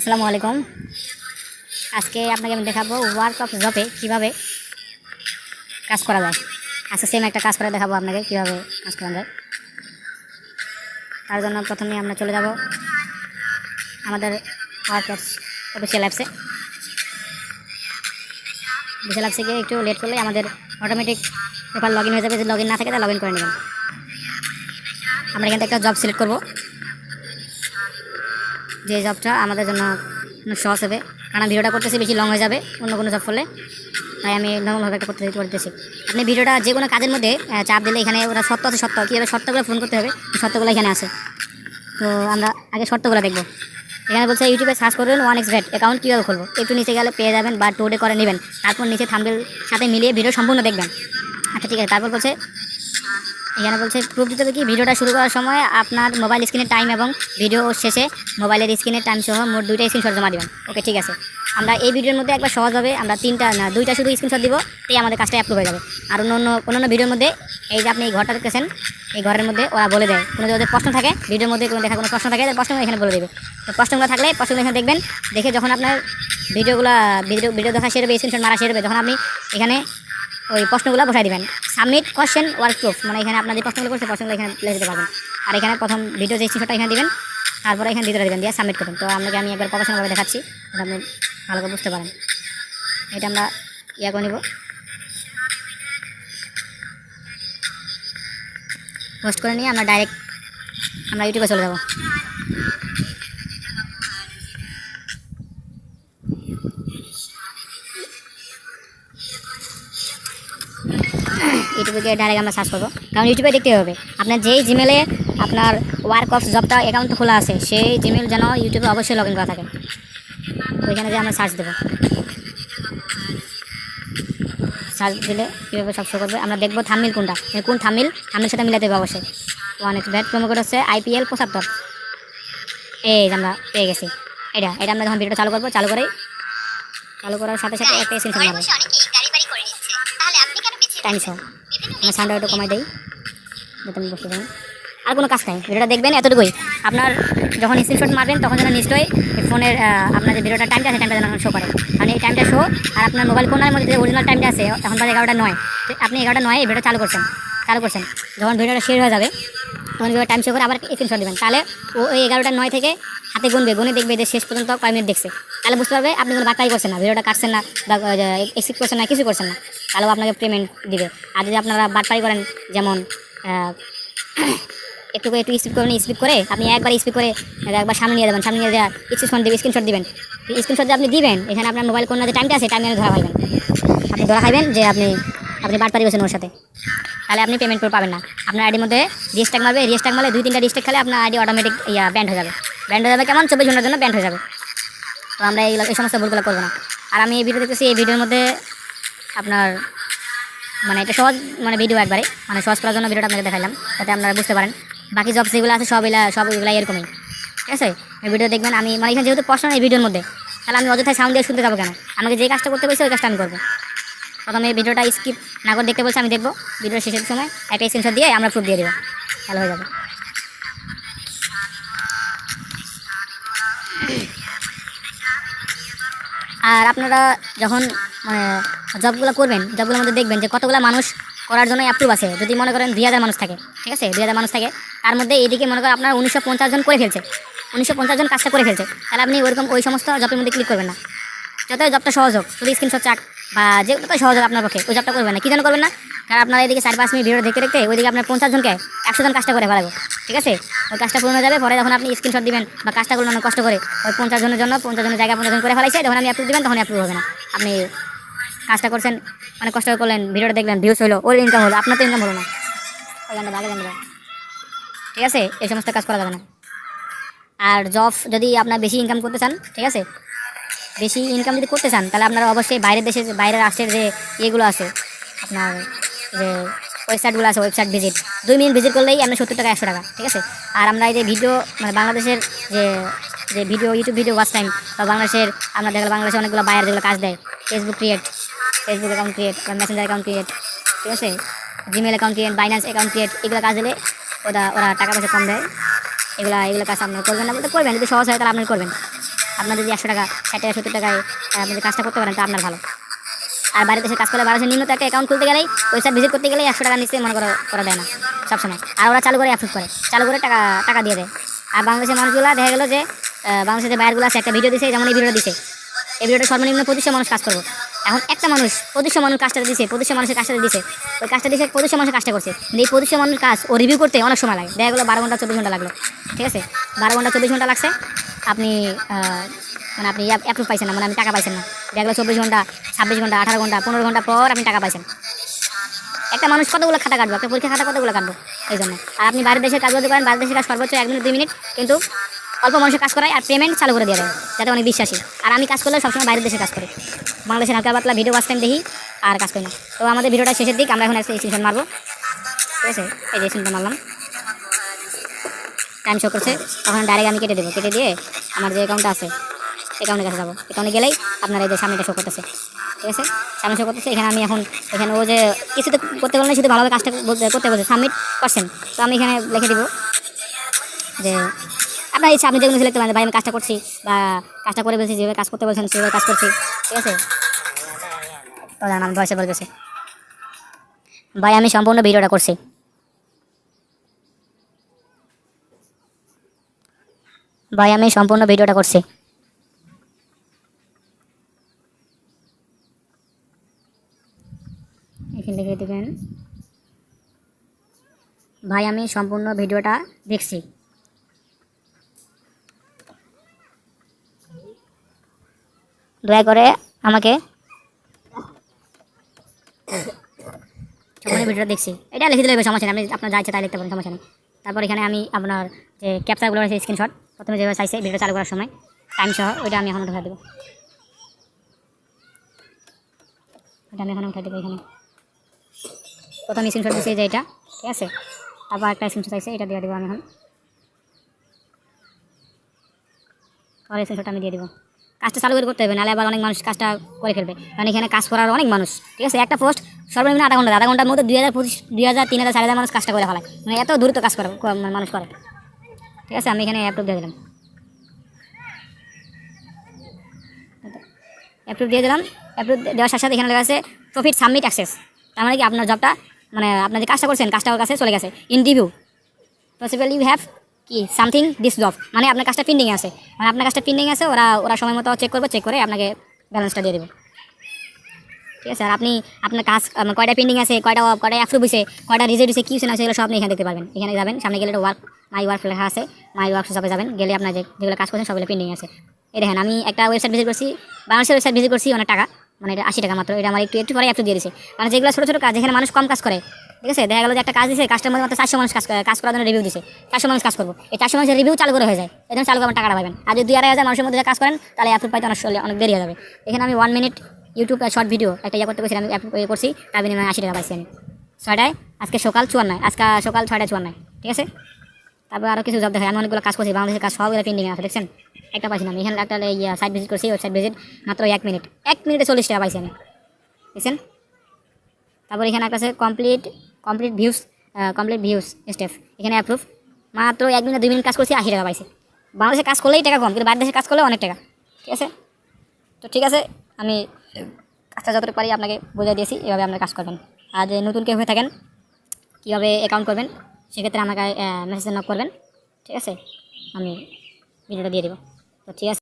আসসালামু আলাইকুম। আজকে আপনাকে আমি দেখাবো ওয়ার্ক অফ জবে কীভাবে কাজ করা যায়। আজকে সেম একটা কাজ করে দেখাবো আপনাকে কীভাবে কাজ করা যায়। তার জন্য প্রথমে আমরা চলে যাব আমাদের ওয়ার্ক অফিসিয়াল অ্যাপসে অফিসিয়াল অ্যাপসে গিয়ে একটু লেট করলে আমাদের অটোমেটিক পেপার লগ হয়ে যাবে। যদি লগ না থাকে, তাহলে লগ করে নেবেন। আমরা এখান থেকে একটা জব সিলেক্ট করব। যে জবটা আমাদের জন্য সহজ হবে। কারণ ভিডিওটা করতেছি, বেশি লং হয়ে যাবে অন্য কোনো জব করলে। তাই আমি নর্মালভাবে একটা করতে করতেছি। আপনি ভিডিওটা যে কোনো কাজের মধ্যে চাপ দিলে এখানে ওরা সত্য আছে সত্য কীভাবে সত্যগুলো ফোন করতে হবে সত্যগুলো এখানে আছে। তো আমরা আগে শর্তগুলো দেখব। এখানে বলছে, ইউটিউবে সার্চ করবেন ওয়ান এক্স ভেট অ্যাকাউন্ট কীভাবে খুলবো? একটু নিচে গেলে পেয়ে যাবেন বা টোডে করে নেবেন। তারপর নিচে থাম্বেল সাথে মিলিয়ে ভিডিও সম্পূর্ণ দেখবেন। আচ্ছা ঠিক আছে। তারপর বলছে এখানে বলছে প্রুফ দিতে হবে কি? ভিডিওটা শুরু করার সময় আপনার মোবাইল স্ক্রিনের টাইম এবং ভিডিও শেষে মোবাইলের স্ক্রিনের টাইম সহ মোট দুইটা স্ক্রিনশট জমা দেবেন। ওকে ঠিক আছে। আমরা এই ভিডিওর মধ্যে একবার সহজভাবে আমরা তিনটা না, দুইটা শুধু স্ক্রিনশট দিব তাই আমাদের কাজটা অ্যাপ্রুভ হয়ে যাবে। আর অন্য অন্য অন্যান্য ভিডিওর মধ্যে, এই যে আপনি এই ঘরটা দেখতেছেন, এই ঘরের মধ্যে ওরা বলে দেয়, কোনো যদি প্রশ্ন থাকে ভিডিওর মধ্যে কোনো দেখা কোনো প্রশ্ন থাকে প্রশ্নগুলো এখানে বলে দেবে। তো প্রশ্নগুলো থাকলে প্রশ্নগুলো এখানে দেখবেন, দেখে যখন আপনার ভিডিওগুলো ভিডিও ভিডিও দেখা সেরবে স্ক্রিনশট মারা সেরবে যখন আপনি এখানে ওই প্রশ্নগুলো বসাই দিবেন। Submit question work proof. মানে এখানে আপনার যে প্রশ্নগুলো করছে, প্রশ্নগুলো এখানে প্লেস দিতে পারবেন। আর এখানে প্রথম ভিডিও যে স্ক্রিনশটটা এখানে দিবেন, তারপরে এখানে দ্বিতীয়টা দিবেন, দিয়ে সাবমিট করবেন। তো আপনাকে আমি একবার প্রফেশনালভাবে দেখাচ্ছি, এটা আপনি ভালো করে বুঝতে পারেন। এটা আমরা ইয়া করে নিব। পোস্ট করে নিয়ে আমরা ডাইরেক্ট আমরা ইউটিউবে চলে যাব। ইউটিউবে ডাইরেক্ট আমরা সার্চ করব। কারণ ইউটিউবে দেখতে হবে। আপনার যেই জিমেলে আপনার ওয়ার্ক অফ জবটা অ্যাকাউন্ট খোলা আছে, সেই জিমেল যেন ইউটিউবে অবশ্যই লগ ইন করা থাকে। ওইখানে যে আমরা সার্চ দেবো। সার্চ দিলে কীভাবে সব শো করবে? আমরা দেখব থামিল কোনটা। মানে কোন থামিল থামিলের সাথে মিলাতে হবে অবশ্যই। One x bat promo code হচ্ছে আইপিএল পঁচাত্তর। এই আমরা পেয়ে গেছি। এটা এটা আমরা যখন ভিডিওটা চালু করব, চালু করেই, চালু করার সাথে সাথে একটা স্ক্রিনশট টাইম সহ সাউন্ডটা একটু কমাই দিই। যাতে আমি বসতে পারি। আর কোনো কাজ নাই। ভিডিওটা দেখবেন এতটুকুই। আপনার যখন স্ক্রিনশট মারবেন, তখন যেন নিশ্চয়ই ফোনের আপনার যে ভিডিওটা টাইমটা আছে টাইমটা যেন শো করে। কারণ এই টাইমটা শো আর আপনার মোবাইল ফোনের মধ্যে যে অরিজিনাল টাইমটা আছে, এখন বাজে এগারোটা নয়। আপনি এগারোটা নয় এই ভিডিও চালু করছেন। চালু করছেন। যখন ভিডিওটা শেয়ার হয়ে যাবে, তখন টাইম শো করে আবার স্ক্রিনশট দেবেন। তাহলে ও ওই এগারোটা নয় থেকে হাতে গুনবে গুনে দেখবে যে শেষ পর্যন্ত কয় মিনিট দেখছে। তাহলে বুঝতে পারবে, আপনি কোনো বার্তাই করছেন না, ভিডিওটা কাটছেন না বা এক্সিট করছেন না, কিছু করছেন না তাহলেও আপনাকে পেমেন্ট দিবে। আর যদি আপনারা বাটপাই করেন, যেমন একটু একটু স্পিড করে স্পিড করে, আপনি একবার স্পিড করে, একবার সামনে নিয়ে যাবেন, সামনে নিয়ে যাওয়া স্ক্রিনশট দেবেন স্ক্রিনশট দিবেন। স্ক্রিনশট যে আপনি দিবেন, এখানে আপনার মোবাইল কোন যে টাইমটা আছে টাইমে ধরা খাইবেন। আপনি ধরা খাইবেন যে আপনি আপনি বাটপারি করছেন ওর সাথে। তাহলে আপনি পেমেন্ট করে পাবেন না। আপনার আইডির মধ্যে রিস্টাক মারবে রিস্টাক মারলে দুই তিনটা রিস্টাক খেলে আপনার আইডি অটোমেটিক ইয়া ব্যান্ড হয়ে যাবে। ব্যান্ড হয়ে যাবে কেমন? চব্বিশ ঘণ্টার জন্য ব্যান্ড হয়ে যাবে। তো আমরা এইগুলো এই সমস্ত ভুলগুলো করব না। আর আমি এই ভিডিও দেখতেছি, এই ভিডিওর মধ্যে আপনার মানে এটা সহজ মানে ভিডিও একবারে মানে সহজ করার জন্য ভিডিওটা আপনাকে দেখাইলাম, যাতে আপনারা বুঝতে পারেন। বাকি জব যেগুলো আছে সব এগুলা সব এগুলো এরকমই। ঠিক আছে? এই ভিডিও দেখবেন, আমি মানে এখানে যেহেতু প্রশ্ন এই ভিডিওর মধ্যে, তাহলে আমি অযথায় সাউন্ড দিয়ে শুনতে যাব কেন? আমাকে যে কাজটা করতে বলছে, ওই কাজটা আমি করব। প্রথমে এই ভিডিওটা স্কিপ না করে দেখতে বলছে, আমি দেখব। ভিডিওর শেষের সময় একটা স্ক্রিনশট দিয়ে আমরা প্রুফ দিয়ে দেবো। ভালো হয়ে যাবে। আর আপনারা যখন মানে জবগুলো করবেন জবগুলোর মধ্যে দেখবেন যে কতগুলো মানুষ করার জন্য অ্যাপ্রুভ আছে। যদি মনে করেন দুই হাজার মানুষ থাকে, ঠিক আছে? দুই হাজার মানুষ থাকে, তার মধ্যে এইদিকে মনে করেন আপনার উনিশশো পঞ্চাশ জন করে ফেলছে। উনিশশো পঞ্চাশ জন কাজটা করে ফেলছে। তাহলে আপনি ওইরকম ওই সমস্ত জবের মধ্যে ক্লিক করবেন না। যত জবটা সহজ হোক, শুধু স্ক্রিনশট চাক। বা যে যত সহজ হোক আপনার পক্ষে, ওই জবটা করবেন না। কী জন্য করবেন না? কারণ আপনার এদিকে চার, পাঁচ মিনিট ভিডিও দেখতে দেখতে ওইদিকে আপনার পঞ্চাশ জনকে একশো জন কাজটা করে ফেলাবো, ঠিক আছে? ওই কাজটা পূরণ যাবে, পরে যখন আপনি স্ক্রিনশট দিবেন বা কাজটা করলেন অনেক কষ্ট করে, ওই পঞ্চাশ জনের জন্য পঞ্চাশ জনের জায়গায় পঞ্চাশ জন করে ফেলাইছে, যখন আপনি অ্যাপ্রুভ দিবেন তখন অ্যাপ্রুভ হবে না। আপনি কাজটা করছেন, অনেক কষ্ট করলেন, ভিডিওটা দেখলেন ভিউস হলো ওর ইনকাম হলো, আপনার তো ইনকাম হলো না। জানবে ঠিক আছে? এই সমস্ত কাজ করা যাবে না। আর জব যদি আপনার বেশি ইনকাম করতে চান, ঠিক আছে? বেশি ইনকাম যদি করতে চান, তাহলে আপনারা অবশ্যই বাইরের দেশে বাইরের রাষ্ট্রের যে ইয়েগুলো আছে, আপনার যে ওয়েবসাইটগুলো আছে ওয়েবসাইট ভিজিট দুই মিনিট ভিজিট করলেই আপনার সত্তর টাকা, একশো টাকা, ঠিক আছে? আর আমরা এই যে ভিডিও মানে বাংলাদেশের যে যে video YouTube video watch time বা বাংলাদেশের, আমরা দেখলাম বাংলাদেশে অনেকগুলো বাইরে যেগুলো কাজ দেয় Facebook create Facebook account create বা মেসেঞ্জার অ্যাকাউন্ট ক্রিয়েট ঠিক আছে? Gmail account create Binance account create এগুলো কাজ দিলে ওরা ওরা টাকা পয়সা কম দেয়। এগুলা, এগুলো কাজ আপনার করবেন না, বলতে করবেন, যদি সহজ হয় তাহলে আপনি করবেন। আপনার যদি একশো টাকা, ষাট টাকা, সত্তর টাকায় আপনি যদি কাজটা করতে পারেন, তা আপনার ভালো। আর বাইরে দেশে কাজ করলে বাংলাদেশের নিম্নত একটা অ্যাকাউন্ট খুলতে গেলেই ওয়েবসাইট ভিজিট করতে গেলেই একশো টাকা নিচে মনে করো করা দেয় না, সবসময়। আর ওরা চালু করে অ্যাপ্রুভ করে, চালু করে টাকা টাকা দিয়ে দেয়। আর বাংলাদেশের মানুষগুলো দেখা গেলো যে বাংলাদেশের যে বাইরগুলো আছে, একটা ভিডিও দিছে, যেমন এই ভিডিওটা দিছে। এই ভিডিওটা সর্বনিম্ন পঁচিশশো মানুষ কাজ করব। এখন একটা মানুষ, পঁচিশশো মানুষ কাজটা দিছে, পঁচিশশো মানুষের কাজটা দিছে। ওই কাজটা দিছে, পঁচিশশো মানুষের কাজটা করছে। এই পঁচিশশো মানুষের কাজ ও রিভিউ করতে অনেক সময় লাগে। দেখা গেলো বারো ঘণ্টা, চব্বিশ ঘণ্টা লাগল। ঠিক আছে? বারো ঘণ্টা, চব্বিশ ঘণ্টা লাগছে। আপনি মানে আপনি অ্যাপ্রুভ পাইছেন না মানে আপনি টাকা পাইছেন না। দেখল চব্বিশ ঘণ্টা, ছাব্বিশ ঘণ্টা, আঠারো ঘণ্টা, পনেরো ঘণ্টা পর আপনি টাকা পাইছেন। একটা মানুষ কতগুলো খাতা কাটবো? একটা পরীক্ষা খাতা কতগুলো কাটবো? এই জন্য। আর আপনি বাইরের দেশের কাজ বলতে পারেন, বাইরের দেশের কাজ সর্বোচ্চ এক মিনিট, দুই মিনিট, কিন্তু অল্প মানুষের কাজ করায় আর পেমেন্ট চালু করে দেয় যাতে অনেক বিশ্বাসী। আর আমি কাজ করলে সবসময় বাইরের দেশে কাজ করি। বাংলাদেশের হালকা পাতলা ভিডিও ওয়াচ টাইম দেখি আর কাজ করি না। তো আমাদের ভিডিওটা শেষের দিক, আমরা এখন একটা মারবো। ঠিক আছে? এই মারলাম। টাইম শো করছে, তখন ডাইরেক্ট আমি কেটে দেবো। কেটে দিয়ে আমার যে অ্যাকাউন্টটা আছে অ্যাকাউন্টে কাছে যাব। অ্যাকাউন্টে গেলেই আপনার এই যে সামনেটা শো করতেছে। ঠিক আছে? সামনে শো করতেছে, এখানে আমি এখন, এখানে ও যে কিছু তো করতে না, শুধু ভালোভাবে কাজটা করতে বলছে সাবমিট করছেন। তো আমি এখানে লিখে দিব যে, আপনার ইচ্ছা, আপনি যেগুলো লিখতে পারেন ভাই আমি কাজটা করছি, বা কাজটা করে বলছি যেভাবে কাজ করতে বলছেন, সেভাবে কাজ করছি। ঠিক আছে? তো জানান আমি ভয়েসে বলতেছি ভাই, আমি সম্পূর্ণ ভিডিওটা করছি। ভাই, আমি সম্পূর্ণ ভিডিওটা করছি। এখানে লিখে দেবেন ভাই, আমি সম্পূর্ণ ভিডিওটা দেখছি। দয়া করে আমাকে সম্পূর্ণ ভিডিওটা দেখছি। এটা লিখে দিলে সমস্যা নেই। আপনি আপনার যা ইচ্ছা তাই লিখতে পারেন, সমস্যা নেই। তারপর এখানে আমি আপনার যে ক্যাপচারগুলো রয়েছে স্ক্রিনশট প্রথমে যেভাবে চাইছে, ভিডিও চালু করার সময় টাইম সহ ওইটা আমি এখন উঠে দেবো। ওইটা আমি এখন উঠে দেবো এখানে। প্রথম স্ক্রিনশট দিচ্ছে যে এটা, ঠিক আছে? তারপর একটা স্ক্রিনশট চাইছে, এটা দিয়ে দেবো আমি এখন। পরে স্ক্রিনশট আমি দিয়ে দেবো। কাজটা চালু করে করতে হবে, নাহলে আবার অনেক মানুষ কাজটা করে ফেলবে। কারণ এখানে কাজ করার অনেক মানুষ, ঠিক আছে? একটা পোস্ট সর্বনিম্ন আধা ঘণ্টা, আধা ঘণ্টার মধ্যে দুই হাজার পঁচিশ, দুই হাজার, তিন হাজার, চার হাজার মানুষ কাজটা করে ফেলায়। মানে এত দ্রুত কাজ করে মানে মানুষ করে। ঠিক আছে, আমি এখানে অ্যাপ্রুভ দিয়ে দিলাম। অ্যাপ্রুভ দিয়ে দিলাম। অ্যাপ্রুভ দেওয়ার সাথে সাথে এখানে লেখা আছে প্রফিট সাবমিট অ্যাক্সেস তার মানে কি আপনার জবটা মানে আপনার যে কাজটা করছেন, কাজটা কাছে চলে গেছে। In review possible you have কি সামথিং দিস জব মানে আপনার কাজটা পেন্ডিং আছে। মানে আপনার কাজটা পেন্ডিং আছে, ওরা ওরা সময় মতো চেক করবে চেক করে আপনাকে ব্যালেন্সটা দিয়ে দেবে। ঠিক আছে? আর আপনি, আপনার কাজ কয়টা পেন্ডিং আছে, কয়টা কয়টা অ্যাপ্রুভ হয়েছে কয়টা রিজেক্ট হয়েছে কি হয়েছে না সেগুলো সব আপনি এখানে দেখতে পারবেন। এখানে যাবেন, সামনে গেলে ওয়ার্ক মাই ওয়ার্ক লেখা আছে মাই ওয়ার্ক সবে যাবেন, গেলে আপনার যেগুলো কাজ করছেন সবগুলো পেন্ডিং আছে। এই দেখেন, আমি একটা ওয়েবসাইট ভিজিট করছি, বাংলাদেশের ওয়েবসাইট ভিজিট করছি, অনেক টাকা মানে এটা আশি টাকা মাত্র, এটা আমার একটু একটু পরে অ্যাপ্রুভ দিয়ে দিয়েছে মানে যেগুলো ছোটো ছোটো কাজ, যেখানে মানুষ কম কাজ করে, ঠিক আছে? দেখা গেলো যে একটা কাজ দিয়েছে কাজটার মধ্যে মাত্র চারশো মানুষ কাজ কাজ করার জন্য রিভিউ দিয়েছে চারশো মানুষ কাজ করব। এই চারশো মানুষের রিভিউ চালু করে হয়ে যায় এই জন্য চালু করে টাকাটা পাবেন। আর যদি দুই আড়াই হাজার মানুষের মধ্যে কাজ করেন, তাহলে অ্যাপ্রুভ পাইতে অনেক অনেক দেরি হয়ে যাবে। এখানে আমি one minute YouTube short video একটা ইয়ে করতে গেছিলাম আমি করছি, তার বিনিময়ে আশি টাকা পাইছি আমি। ছয়টায়, আজকে সকাল চুয়ান্নয়, আজকে সকাল ছয়টায় চুয়ান্নয়, ঠিক আছে? তারপর আরও কিছু জব দেখায় আমি অনেকগুলো কাজ করছি, বাংলাদেশের কাজ সবগুলো পেন্ডিং আছে, দেখছেন? একটা পাইছি না, আমি এখানে একটা ইয়ে সাইট ভিজিট করছি ওয়েবসাইট ভিজিট মাত্র এক মিনিট এক মিনিটে চল্লিশ টাকা পাইছি আমি, দেখছেন? তারপর এখানে একটা আছে complete complete views complete views step এখানে অ্যাপ্রুভ মাত্র এক মিনিট দুই মিনিট কাজ করছি, আশি টাকা পাইছি। বাংলাদেশে কাজ করলেই টাকা কম, কিন্তু বাইরের দেশে কাজ করলে অনেক টাকা, ঠিক আছে? তো ঠিক আছে, আমি কাজটা যতটুকু পারি আপনাকে বোঝাই দিয়েছি, এভাবে আপনার কাজ করবেন। আর যে নতুন কেউ হয়ে থাকেন, কীভাবে অ্যাকাউন্ট করবেন, সেক্ষেত্রে আমাকে মেসেজ নক করবেন, ঠিক আছে? আমি ভিডিওটা দিয়ে দেবো। তো ঠিক আছে।